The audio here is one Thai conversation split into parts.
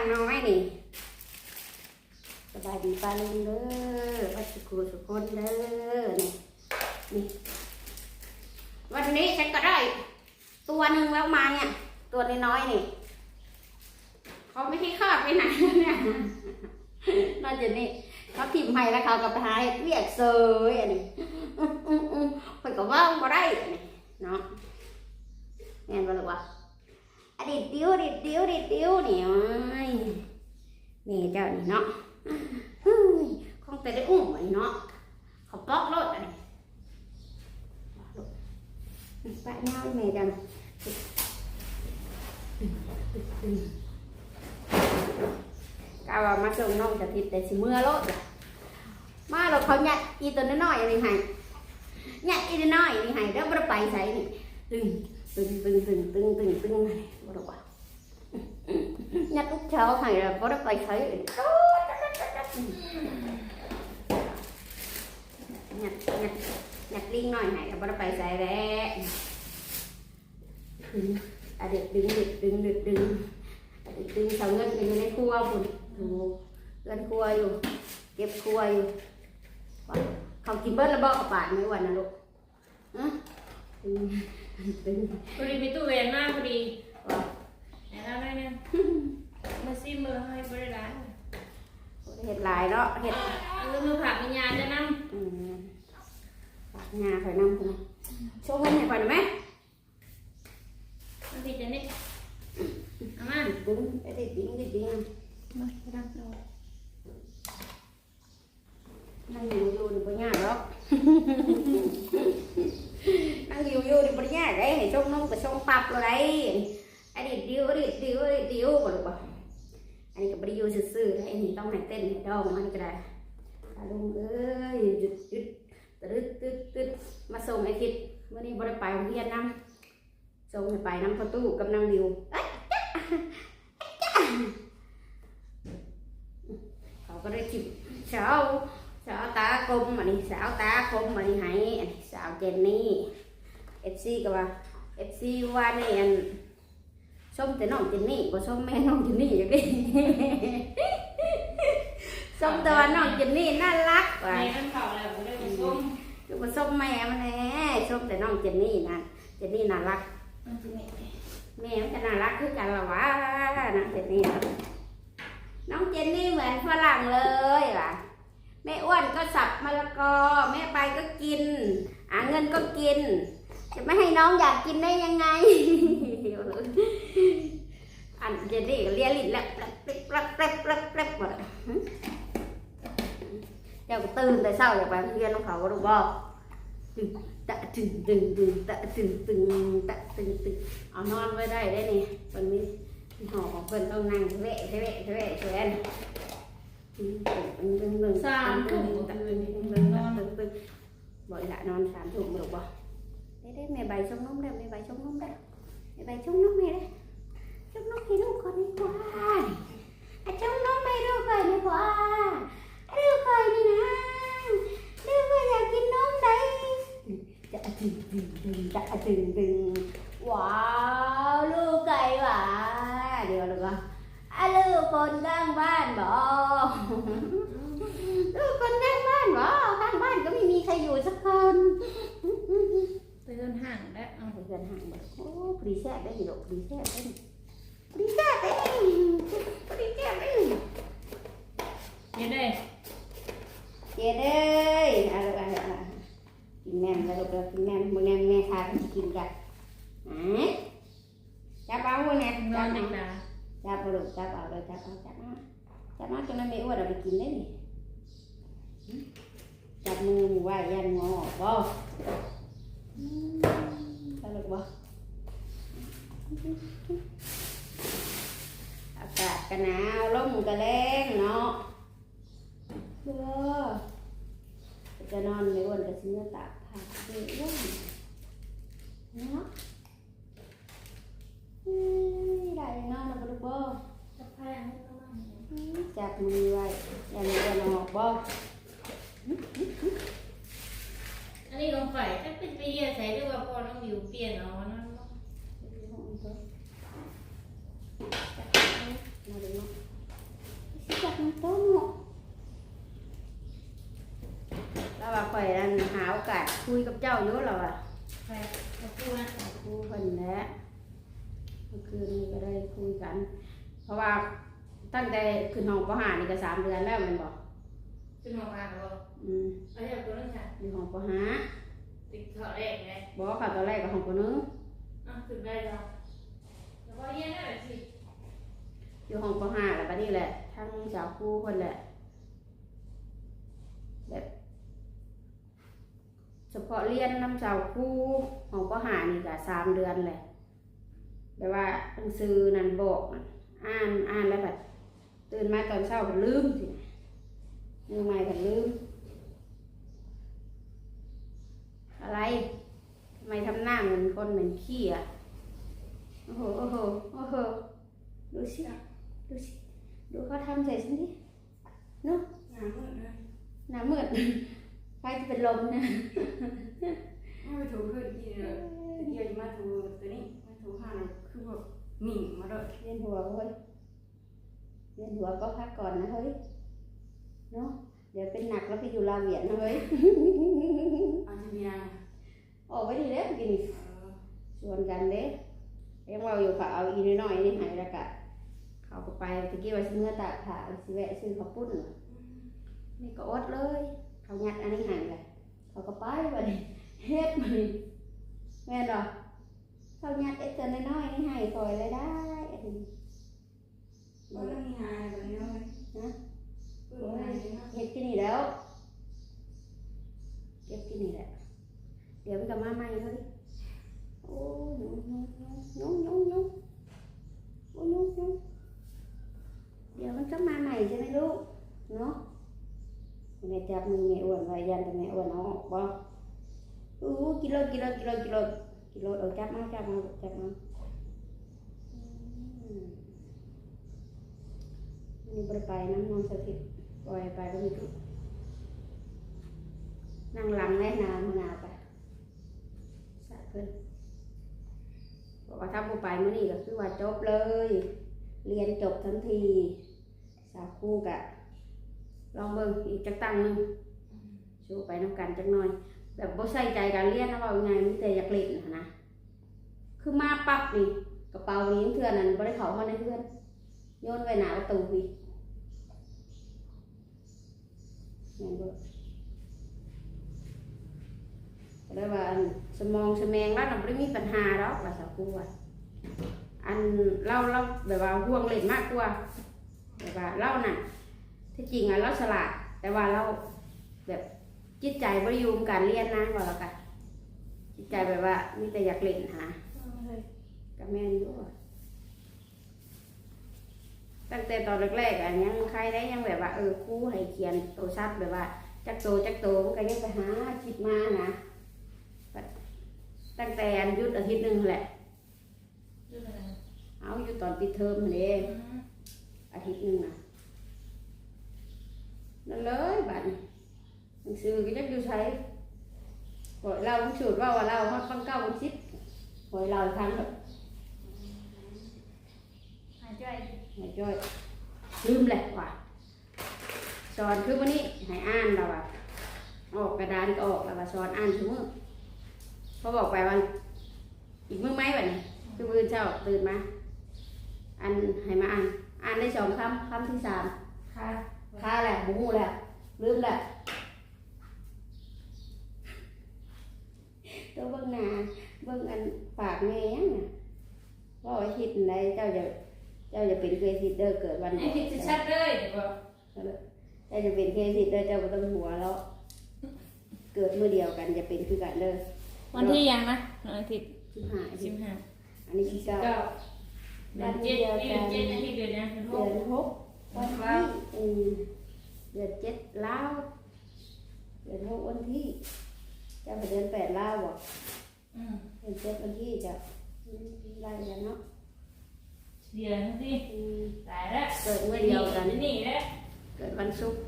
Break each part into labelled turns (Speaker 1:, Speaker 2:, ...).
Speaker 1: างน้อยนี่สบายดีป้าลุงเด้อวัดสุขุสุขคนเด้อนี่นี่วันนี้ฉันก็ได้ ตัวหนึ่งแล้วมาเนี่ย ตัวน้อยๆนี่เขาไม่ให้คลอดไปไหนเนี่ยน่าจะนี่เขาทิมให้แล้วเขาก็ไปหาเฮ็ดเวียกเซยอันนี้อื้ออื้ออื้อเพิ่นก็ว่าบ่ได้อันนี้เนาะแม่นบ่ล่ะวะอะ ดิดดิ้วดิดดิ้วดิดดิ้วนี่โอ้ยนี่เจ้านี่เนาะเฮ้ยคงแต่ได้อุ้มอันนี้เนาะเขาปอกรถอันนี้ปะเน่าแม่จังกาวมาส่งน้องจะทิดแต่สิเมื่อรถมาเราเขาหยัดอีตัวน้อยๆอันนี้ให้หยัดอีตัวน้อยนี่ให้แล้วบ่ได้ไปใส่นี่ตึง ตึงตึงตึงตึงตึงตึงบ่ได้ว่ายัดลูกเช้าให้แล้วบ่ได้ไปใส่หยัดหยัดหยัดลิงหน้อยให้แล้วบ่ได้ไปใส่แล้วดึงอะเด็กดึงเด็กดึงเด็กดึงด็กดึงเสาเงินไปอยู่ในครัวพุ่นดูเรือนครัวอยู่ เก็บครัวอยู่เขากินเบิ้ลแล้วบอกป่านไม่วันนะลูกฮะตึงตึง
Speaker 2: พอดีมีตู้เวนมากพอดี
Speaker 1: ว่า
Speaker 2: ไหนแล้วได้เนี่ยมาซิมเบอร์ให้บริร้าน
Speaker 1: เห็ดหลายเนาะเห็ด
Speaker 2: เรื่องมือผักวิญญาณจะนั่ง
Speaker 1: อืมปากงาคอยนั่งคุณโชว์เงินให้ก่อนได้ไหม
Speaker 2: บางทีจะนี่เอามา
Speaker 1: ดึงไอ้ดิดิ้งดิดิ้ง
Speaker 2: มาดังเรา
Speaker 1: นั่งอยู่อยู่นี่ปัญญากหรอก นั่งอยู่อยู่นี่ปัญญากได้ ให้ช่งน้องกับองปับเลยได้ไอ้ดิดิ้วดิดิ้วดิดิ้วบ่ลูกบ่อันนี้ก็บริยูซื่อๆได้อันนี้ต้องให้เต้นให้ดองอันนี้ก็ได้ตาลุงเอ้ยหยุดหยุดตึ๊ดตึ๊ดตึ๊ดมาส่งไอ้ทิศวันนี้บริไปเรียนนำส่งไปน้ำประตูกับนางดิวเอ้ยจ๊ะจ๊ะเขาก็ได้จิบสาวสาวตากลมอันนี้สาวตากลมอันนี้ให้สาวเจนนี่เอฟซีก็ว่า เอฟซีว่านี่อันส้มแต่น้องเจนนี่ก็ส้มแม่น้องเจนนี่อย่างนี้ส้มแต่ว่าน้องเจนนี่น่ารักว่ะ
Speaker 2: แม่มันเผาแล้วก็ได้มาส้ม
Speaker 1: ลูกมาส้มแม่มันแน่ส้มแต่น้องเจนนี่นะเจนนี่น่ารัก
Speaker 2: มันจะนี่
Speaker 1: แม่มันจะน่ารักคือกันละวะน้องเจนนี่น่ะน้องเจนนี่เหมือนฝรั่งเลยว่ะแม่อ้วนก็สับมะละกอแม่ไปก็กินหาเงินก็กิน จะไม่ให้น้องอยากกินได้ยังไงอันจนนี่ก็เลียลิ้นแล้วแป๊บแป๊บแป๊บแป๊บหมดเจ้าก็ตื่นแต่เช้าอยากไปเรียนของเขาก็รู้บ่ตึงตะตึงตึงตึงตะตึงตึงตะตึงตึงเอานอนไว้ได้ได้นี่วันนี้หอของเพิ่นต้องนั่งเวะเวะเวะเชนตึงตึงตึงตึงตึง
Speaker 2: สามถุง
Speaker 1: ตะ
Speaker 2: ก็
Speaker 1: ตึ
Speaker 2: คื
Speaker 1: ง
Speaker 2: นนี้
Speaker 1: ง
Speaker 2: มั
Speaker 1: ตึ
Speaker 2: น
Speaker 1: ตะ
Speaker 2: อน
Speaker 1: บ่อยละนอนสามถุงหรือบ่ ได้ได้แม่ใบชงนมได้แม่ใบชงนมได้แม่ใบชงนมให้ได้ชงนมให้ลูกก่อนดีกว่าอะชงนมให้ลูกก่อนดีกว่าลูกก่อนนี่นะลูกก็อยากกินนมได้จะดึงดึงดึงจะดึงดึงว้าวลูกไก่หวานเดี๋ยวลูกอะอะลูกคนข้างบ้านบอกลูกคนข้างบ้านบอข้างบ้านก็ไม่มีใครอยู่สักคน
Speaker 2: เตือนห่างแล้วเอา
Speaker 1: เพื่อนห่างแบบโอ้ปรีแซ่บได้ดิลูกปรีแซ่บได้ดิปรีแซ่บได้ดิปรีแซ่บได้ดิ
Speaker 2: เดี๋ยวได้
Speaker 1: เจ๊เด้ยอะไรอะไรอะไรกินแม่มแล้วลูกเรากินแม่มมึงแม่แม่ทานกินกันไหนจับเอาคนเนี่ย
Speaker 2: น
Speaker 1: จั
Speaker 2: อน
Speaker 1: บ
Speaker 2: เด็
Speaker 1: เอา
Speaker 2: กดา
Speaker 1: จับเอาลูกจับเอาเลยจับเอาจับเอาจับเอาจนนั้นไม่อ้วนเอาไปกินได้ดิจับมือหมู่ไหวยันงอบ่ อืมสนุกบ่อากาศก็หนาวลมก็แรงเนาะเพื่อจะนอนไม่อ้วนก็ซื้อตากผ้าเอ้ยเนาะเฮ้ยได้นอนแล้วบ่ลูกบ่
Speaker 2: จะพายให้ต้องมา
Speaker 1: จับมือไว้อย่าไม่อ้วนออกบ่
Speaker 2: นี่ลงไปถ้าเป็นไปเยี่ยใส่ด้วยว่าพอต้องอยู่เปลี่ยนเอานั่น
Speaker 1: เนาะจับมันโตหมดแล้วว่าข่อยนั่นหาโอกาสคุยกับเจ้าอยู่แล้วอะ
Speaker 2: คุยนะ
Speaker 1: คุยเนนแหละเมื่อคืนนี้ก็ได้คุยกัน เพราะว่าตั้งแต่คืนห้องประหารนี่ก็สามเดือนแล้วมันบอก
Speaker 2: คืนห้องประหารบอก
Speaker 1: อืม
Speaker 2: เอาอย่างตัวนั้นค่ะ
Speaker 1: อยู่ห้องปหา
Speaker 2: ติดเขาแรกไง
Speaker 1: บอกค่ะตอนแรกกับห้องปหนึง
Speaker 2: อะขึ้นได้แล้วแล้วก็เย็นได้สิ
Speaker 1: อยู่ห้องปหาแล้วบัดนี้แหละทั้งสาวครูเพิ่นแหละแบบเฉพาะเรียนน้ำสาวครูห้องปหานี่ก็สามเดือนแหละแบบว่าหนังสือนั่นบอกน่ะอ่านอ่านแล้วแบบตื่นมาตอนเช้าก็ลืมสิมือใหม่ก็ลืม อะไรทำไมทำหน้าเหมือนคนเหมือนขี้อะโอ้โหโอ้โหโอ้โหดูสิดูสิดูเขาทำใส่ฉันดิเนาะ
Speaker 2: หนามืดนะ
Speaker 1: หน้ามืดใครจะเป็นลมนะ
Speaker 3: ไม่ไปถูขึ้นที่เลยเดี๋ยวจะมาถูตัวนี้มาถูห้าเลยคือแบบหมิ่งมาเลย
Speaker 1: เวียนหัวเฮ้ยเวียนหัวก็พักก่อนนะเฮ้ยเนาะ เดี๋ยวเป็นหนักแล้วไปอยู่ลาเวียนนะเฮ้ย
Speaker 3: อาจจะมีนาง
Speaker 1: ออกไปดีเด้อกิน
Speaker 3: เออ
Speaker 1: ชวนกันเด้ยังว่าอยู่ค่ะเอาอีน้อยๆนี่ใหายแล้วกะเขาก็ไปตะกี้ว่าสิเมื่อตากผ้าสิแวะซื้อข้าวปุ้นน่ะนี่ก็อดเลย เขายัดอันนี้ใหายเลยเขาก็ไปไปเฮ็ดมันแม่นดอกเขายัดไอ้ตัวน้อยๆนี่ใหายคอยเลยได้อันนี้
Speaker 3: ก็ต้องมีงานแบบนี้เลย
Speaker 1: นะ
Speaker 3: เอออะไรนะ
Speaker 1: เฮ็ดที่นี่แล้วเก็บที่นี่แหละเดี๋ยวมันก็มาใหม่เฮ้ยโอ้ยยุ่งยุ่งยุ่งยุ่งยุ่งโอ้ยยุ่งยุ่งเดี๋ยวมันก็มาใหม่ใช่ไหมลูกเนาะ แม่จับมือแม่อ้วนไว้ยันแต่แม่อ้วนเอาออกบ่อู้กิโลกิโลกิโลกิโลกิโลเอาจับมาจับมาจับมาอืมนี่บ่ได้ไปน้ำนองสถิตปล่อยไปก็มีทุกนั่งหลังแน่นามือหนาไปสะเพิ่นบอกว่าถ้าบ่ไปมื้อนี้ก็คือว่าจบเลย เรียนจบทันทีสาวคู่กะลองเบิ่งอีกจักตั้งนึงสู้ไปน้ำกันจักหน่อย แบบบ่ใส่ใจการเรียนนะว่าไงมีแต่อยากเล่นนะคือมาปั๊บนี่กระเป๋านี้เพื่อนนั้นบ่ได้เข้ามาในเพื่อนโยนไว้หน้าประตูพี่แม่ นบ่ก็ได้ว่าสมองสแมงแล้วน่ะบ่ได้มีปัญหาดอกว่าสาวครู่ว่าอันเราเราแบบว่าห่วงเล่นมากกว่าแบบว่าเราน่ะที่จริงอะเราฉลาดแต่ว่าเราแบบจิตใจบริยูมการเรียนนะว่าแล้วกันจิตใจแบบว่ามีแต่อยากเล่นหากับแม่นอยู่ ตั้งแต่ตอนแรกๆอะยังใครได้ยังแบบว่าเออครูให้เขียนตัวชัดแบบว่าจักโตจักโตมันก็ยังไปหาคิดมานะตั้งแต่อันหยุดอาทิตย์หนึ่งแหละ
Speaker 2: เรื่องอะไร
Speaker 1: เอาอยู่ตอนปิดเทอมนั่นเองอาทิตย์หนึ่งนะนั่นเลยบัดนี้หนังสือก็จะอยู่ใช้หอยเราสูตรว่าว่าเราฮอดปังเก้าปังสิบหอยเราอีกครั้งเถอะ
Speaker 2: หายใจ
Speaker 1: หายจ้อยลืมแหละว่ะสอนคือวันนี้ให้อ่านเราอะออกกระดานก็ออกแล้วว่าสอนอ่านทุกมื้อพอบอกไปวันอีกมื้อไหมแบบนี้คือมื้อเช้าตื่นมาอันให้มาอ่านอ่านได้สองคำคำที่สาม
Speaker 2: ค่ะ
Speaker 1: ค่าแหละหมูแหละลืมแหละตัวเบิ่งหน้าเบิ่งอันปากแม่ยังน่ะว่าไอ้ทิศไหนเจ้าจะ เจ้าจะเป็นเคยทิศเด้อเกิดวัน
Speaker 2: ไอ้คิดจะชัดเลยเดี๋ยวบอก
Speaker 1: เจ้าจะเป็นเคยทิศเด้อเจ้าก็ต้องหัวแล้ว เกิดเมื่อเดียวกันจะเป็นคือกันเด้อ
Speaker 2: วันที่ยังนะวันอาทิตย์
Speaker 1: สิบห้า
Speaker 2: สิบห้า
Speaker 1: อันนี้สิบเก้า
Speaker 2: เก้าเดือนเจ็ดเดือนเจ็ดอาทิตย์เดือนนะเดือนห
Speaker 1: เดื
Speaker 2: ก
Speaker 1: อนหกวันที่อืมเดือนเจ็ดลาวเดือนหกวันที่เจ้าไปเดือนแปดลาวบ่
Speaker 2: อืม
Speaker 1: เดือนเจ็ดวันที่จะไล่กันเนาะ
Speaker 2: เดือนที่
Speaker 1: อืม
Speaker 2: ตายแล้ว
Speaker 1: เกิดเมื่อเดียวกัน
Speaker 2: นี่แหละ
Speaker 1: เกิดวันศุกร์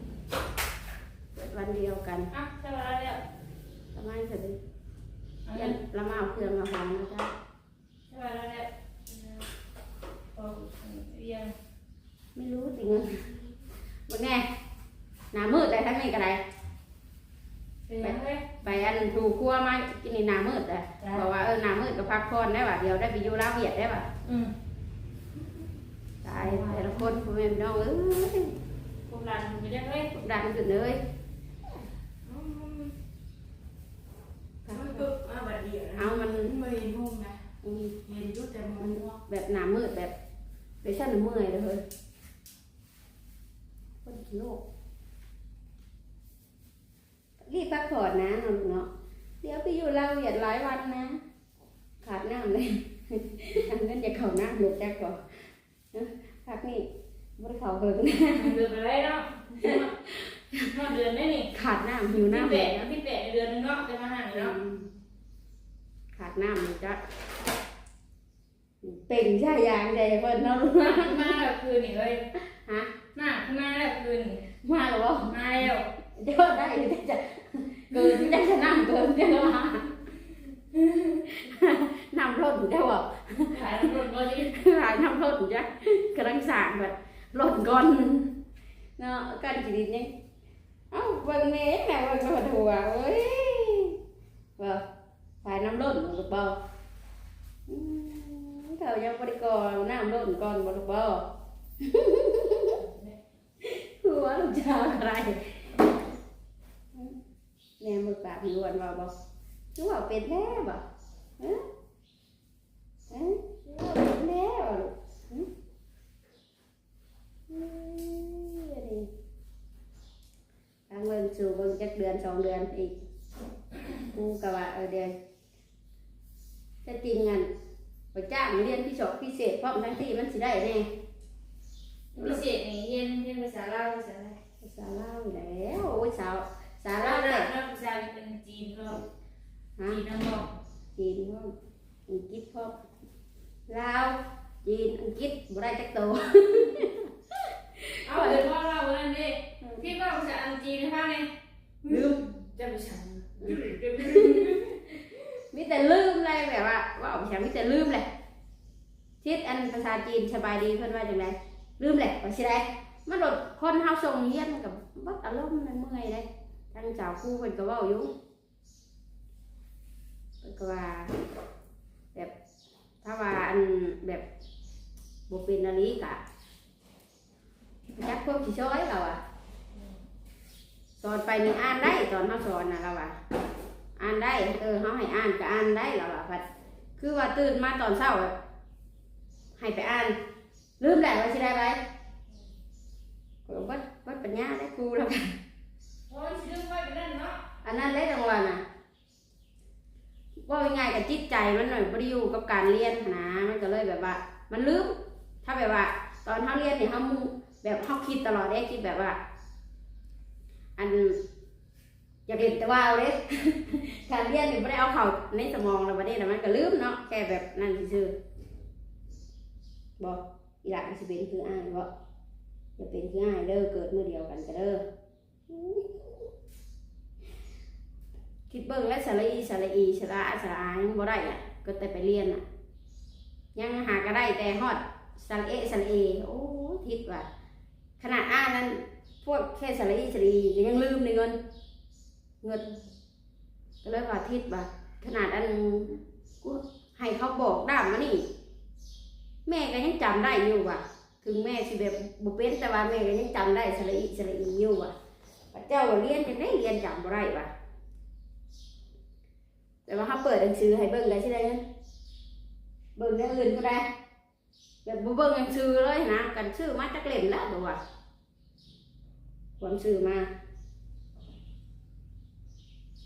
Speaker 1: เกิดวันเดียวกัน
Speaker 2: อะจะมาแล้ว
Speaker 1: ทำไมเสร็จเลย
Speaker 2: เอา
Speaker 1: ยั
Speaker 2: เงิ
Speaker 1: น
Speaker 2: น
Speaker 1: ละมาเอาเครื่องมาหอมนะจ๊ะ
Speaker 2: จะมาแล้วโอ้ยัง
Speaker 1: ไม่รู้จริงมันมันแน่หน้ามืดได้ทั้งนี้ก็ได้
Speaker 2: เป็นยังไง
Speaker 1: ไปอันทูอยู่ครัวมากินในหนามืดอะบอกว่าเออหนามืดก็พักผ่อนได้ป่ะเดี๋ยวได้ไปอยู่ลาวเวียดได้ป่ะ
Speaker 2: อืม
Speaker 1: ตายแต่ละคนพ่อแม่พี่น้องเอ้ย
Speaker 2: พวกหลานไม่ได้เฮ้ย
Speaker 1: ดันขึ้นเลย
Speaker 3: มันก็มาบัดเดียวนะ
Speaker 1: เอามัน
Speaker 3: ไม่เห็นห้องนะ
Speaker 1: อืม
Speaker 3: เห็นอยู่แต่มันม่วง
Speaker 1: แบบหนามืดแบบเดี๋ยวฉันเมื่อยเลยเฮ้ยคนขี้โลกรีบพักผ่อนนะน้องเนาะเดี๋ยวไปอยู่ลาวเวียดหลายวันนะ ขาดน้ำเลยทำเงินจะเข่าน้ำหลุดแจ็คก่อน นะพักนี่ไม่ได้เข่าเหิงนะ
Speaker 2: เดือนอะไรเนาะนอนเดือนได้นี่
Speaker 1: ขาดน้ำหิว
Speaker 2: พี่
Speaker 1: น้ำ
Speaker 2: แปะนะพี่แปะเดือนนึงเนาะจะมาหาเนาะ
Speaker 1: ขาดน้ำมันจะเป็นใช่ยางใจเพิ่นเนาะ
Speaker 2: มาแล้วคืนนี่เลย
Speaker 1: ฮะ
Speaker 2: หน้ามาแล้วคืน
Speaker 1: มาหรือเปล่า
Speaker 2: มาแล้ว
Speaker 1: เดี๋ยวได้จะจะเกินจะจะน้ำเกินจะมา น้ำล้นได้บ่
Speaker 2: ขายรถบอดี้
Speaker 1: หลายน้ำล้นจ้ะกำลังสร้างแบบล้นก่อนเนาะกันจีดินยังเอ้าเบิ่งแม่แม่เบิ่งมาถั่วเอ้ยบ่ฝ่ายน้ำล้นบ่เบาอืมเขายังบ่ได้ก่อน้ำล้นก่อนบ่ลูกบ่หัวลูกจ้าอะไรแม่มือปากล้วนว่าบ่คือ ว่าเป็นแน่บ่ฮะฮะคือว่าเป็นแน่บ่ลูกหึเอ้ยอันนี้ทางเบิ่งสู่เบิ่งจักเดือนสองเดือนอีกกูก็ว่าเออเดือนจะจริงงันไปจ้างเรียนพิเศษพิเศษเพราะทั้งที่มันสิได้แน่
Speaker 2: พิเศษนี่เรียนเรียนภาษาลาวภาษาอะไร
Speaker 1: ภาษาลาวอยู่แล้วโอ้ยสาวสาว
Speaker 2: ลา
Speaker 1: ลาวว
Speaker 2: เนี่
Speaker 1: เนี่ยย
Speaker 2: ภาษาเป็นจีนก็
Speaker 1: ฮะ
Speaker 2: จีนน้องบอก
Speaker 1: จีนพ่อมอังกฤษพ่อมลาวจีนอังกฤษบ่ได้จักโตว
Speaker 2: เอาเดี๋ยวพ่อเราวันนี้พี่ก็ภาษาอังกฤษให้ฟังไง
Speaker 1: ลืม
Speaker 2: จะภาษา
Speaker 1: มีแต่ลืมเลยแบบว่าว่าออกเสียงมีแต่ลืมเลยทิศอันภาษาจีนสบายดีเพิ่นว่าจังไดลืมแหละว่าสิได้มันโดดคนเฮาส่งเรียนมันกับบัดอารมณ์มันเมื่อยเลยทางเจ้าครูเพิ่นก็เว้าอยู่ เพิ่นก็ว่าแบบถ้าว่าอันแบบบ่เป็นอันนี้กะจักพวกสิช่วยเราอะสอนไปนี่อ่านได้ตอนเฮาสอนน่ะเราอะอ่านได้เออเขาให้อ่านก็อ่านได้แล้วล่ะพัดคือว่าตื่นมาตอนเช้าอะให้ไปอ่านลืมแหละว่าสิได้ไหมก็วัดวัดปัญญาได้ครูแล้วกัน
Speaker 2: โอ้ยชื่อไว้เป็นนั่นเนาะ
Speaker 1: อันนั้นได้รางวัลน่ะ ว่าง่ายๆกับจิตใจมันหน่อยพอดีอยู่กับการเรียนนะมันก็เลยแบบว่า มันลืมถ้าแบบว่า ตอนเขาเรียนเนี่ยเขามุ่งแบบเขาคิดตลอดได้คิดแบบว่า อันอยากเรียนแต่ว่าเอาเลยการเรียนนี่ไม่ได้เอาเข้าในสมองเราประเด็นนะมันก็ลืมเนาะแค่แบบนั่นซื่อบอกอีหลักสิเป็นคืออ้ายบอกอย่าเป็นคืออ้ายเด้อเกิดเมื่อเดียวกันก็เด้อ คิดเบิ่งและสระอีสระอีสระอาสระอายังบ่ได้อะก็แต่ไปเรียนอะ ยังหาก็ได้แต่ฮอดสระเอสระเอโอ้ทิศว่ะขนาดอ่านนั้นพวกแค่สระอีสระอียังลืมในเงิน เงินก็เลยว่าทิศว่าขนาดอันกูให้เขาบอกด้ามมานี่ แม่ก็ยังจำได้อยู่ว่ะ ถึงแม่สิแบบบุเป็นแต่ว่าแม่ก็ยังจำได้สระอีสระอีอยู่ว่ะพระเจ้าเรียนจังได้เรียนจำบ่ได้ว่ะ แต่ว่าเขาเปิดหนังสือให้เบิ่งได้ใช่ไหมเบิ่งได้อื่นก็ได้แบบเบิ่งหนังสือเลยนะกันซื้อมาจากเล่มแล้วตัวว่าความซื้อมา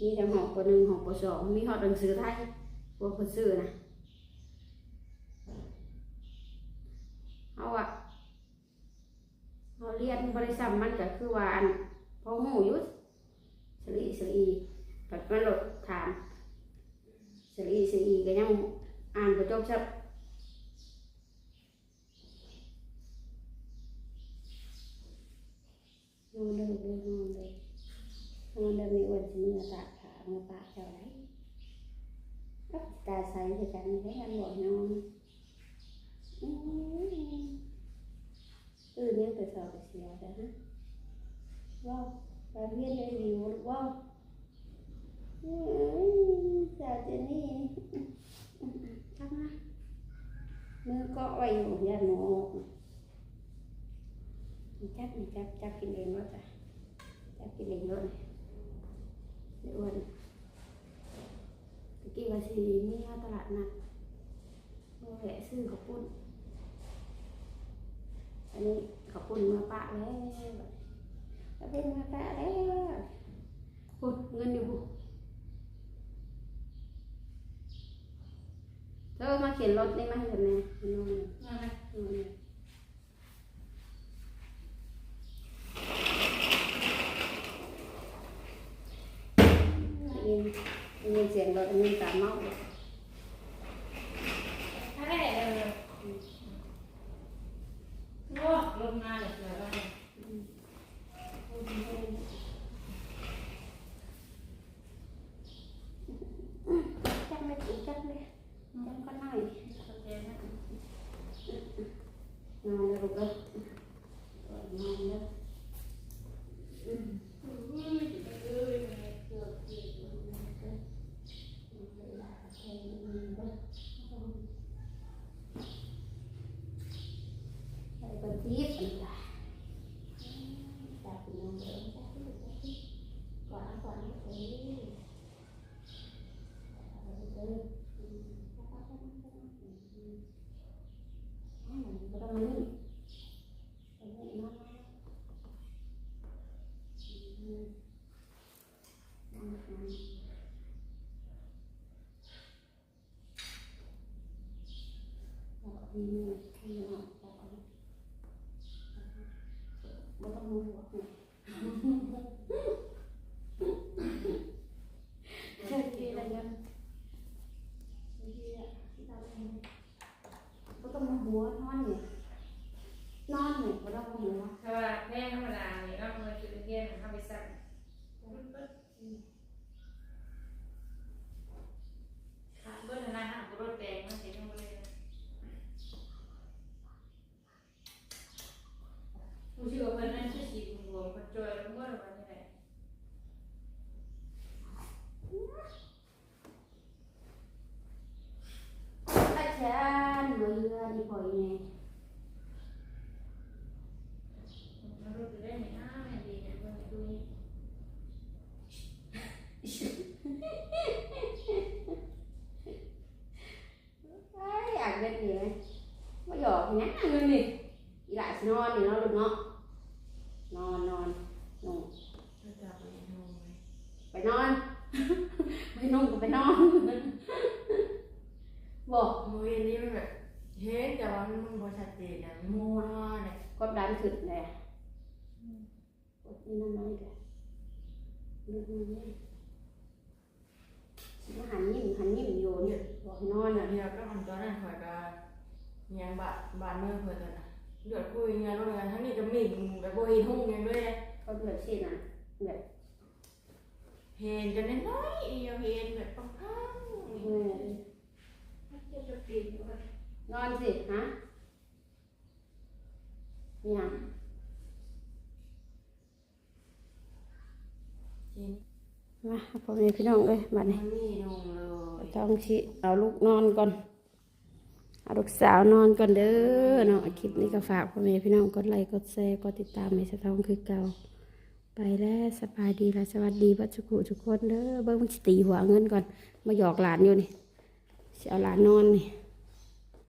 Speaker 1: มีแต่หอกปหนึ่งหอกปสองมีหอดหนังสือไทยพวกคนซื้อนะเอาอะเอาเรียนบริษัทมันก็คือว่าอันพอหูยุดสลีสลีแบบมันหลดถาม สลีสลีก็ยังอ่านประจบชับนอนเลยเลยนอนเลยมันเดิมมีวันที่มือตาขามือปากเท่าไรก็ตาใสคือกันให้กันบ่นอนอืมตื่นยังแต่เช้าแต่เสียแต่ฮะว้าวไปเรียนได้ดีว้าว เอ้ยสาวเจนี่ทำนะมือก็ไว้อยู่ยันหมูจับนี่จับจับกินเองแล้วจ้ะจับกินเองแล้วนี่เดี๋ยวอ้วนตะกี้ว่าสิมีเอาตลาดนัดมาแวะซื้อข้าวปุ้นอันนี้ข้าวปุ้นมาปะแล้วข้าวปุ้นมาปะแล้วปุ้นเงินอยู่ อมาเขียนรถนี่มาเห็นไหมนอน
Speaker 2: นั่นนะ
Speaker 1: นอนได้ยินได้ยินเสียงรถอันนี้ตามเมาเลย
Speaker 2: ถ้าได้เออโอ้ลมมาเลยเดี๋ยวเราเนี่ย
Speaker 1: จักไม่ถูกจักเลยจักก็หน่อย
Speaker 2: เข้าใจนะ
Speaker 1: นอนเลยลูกเอ้ยนอนเลย ใส่เป็นทิพย์นี่ล่ะจับนมเลยจับลูกจับลูกก่อนนะก่อนนะเอ้ยเอาไปเลยอืมจับจับจับจับอืมอืมอืมก็ต้องมานี่ไปนี่มามาอืม อืมอืมแล้วก็มีมือข้างนอกแล้วก็ บ่ต้องมือหัวเนี่ยเฮ้ยดีอะไรกันดีอะที่ทำเองบ่ต้องมาหัวนอนเนี่ยนอนเนี่ยบ่ต้องมาหัว
Speaker 2: ถ้าว่าแม่ธรรมดาเนี่ยเราเมื่อจุดเรียนทำไปสั่งเบอร์ธนาคารรถแดงมันเสียงเลยผู้ชื่อว่าเพิ่นนั่นชื่อสีรวมคนจอยแล้วเมื่อวันนี้แหละ
Speaker 1: อาจารย์บ่เรือนี่พอยแน่
Speaker 2: มันรู้สึกได้ไหมอ้าวไม่ดีเนี่ยมันดูนี่
Speaker 1: ไอ้อยากเล่นนี่ไหมบ่หยอกหยังเงินนี่ อีหลาสินอนนี่เนาะลูกเนาะนอนนอนนอน
Speaker 3: ก็จะไปนอนไหม
Speaker 1: ไปนอน ไปนุ่งก็ไปนอนบอก
Speaker 3: มือนี้มันแบบเห็นแต่ว่ามันมันบ่ชัดเจนนะมัวเนี่ย
Speaker 1: กดดันขึ้นเลยอะกดนี่นั่นนั่นเลยดูดูนี่มาหันยิ้มหันยิ้มอยู่เนี่ยบอกให้นอน
Speaker 3: อั
Speaker 1: อะ
Speaker 3: นนี้ก็มันตอนนั้นข่อยก็ยังบาดบาดมือเพิ่นน่ะ เดือดคุยงานว่ากันทั้งนี้ก็มิ่งแบบบ่เห็นหุ่งยังด้วย
Speaker 1: เขาเดือดสินะแบบ
Speaker 3: เห็นกันน้อยๆเดียวเห็นแบบปัง
Speaker 1: เออ
Speaker 2: เจ็บจะปีนอยู่เลย
Speaker 1: นอนสิฮะเนี่ย
Speaker 3: ๆจริง
Speaker 1: มาพ่อแม่พี่น้องเอ้ยบัด
Speaker 3: มั
Speaker 1: นี้
Speaker 3: นมีนงเลย
Speaker 1: ต้องชิเอาลูกนอนก่อน เอาลูกสาวนอนก่อนเด้อเนาะคลิปนี้ก็ฝากพ่อแม่พี่น้องกดไลค์กดแชร์กดติดตามในสตองคือเก่า ไปแล้วสบายดีและสวัสดีปัจจุกุทุกคนเด้อเบิ้งมันสิตีหัวเงินก่อน มาหยอกหลานอยู่นี่สิเอาหลานนอนนี่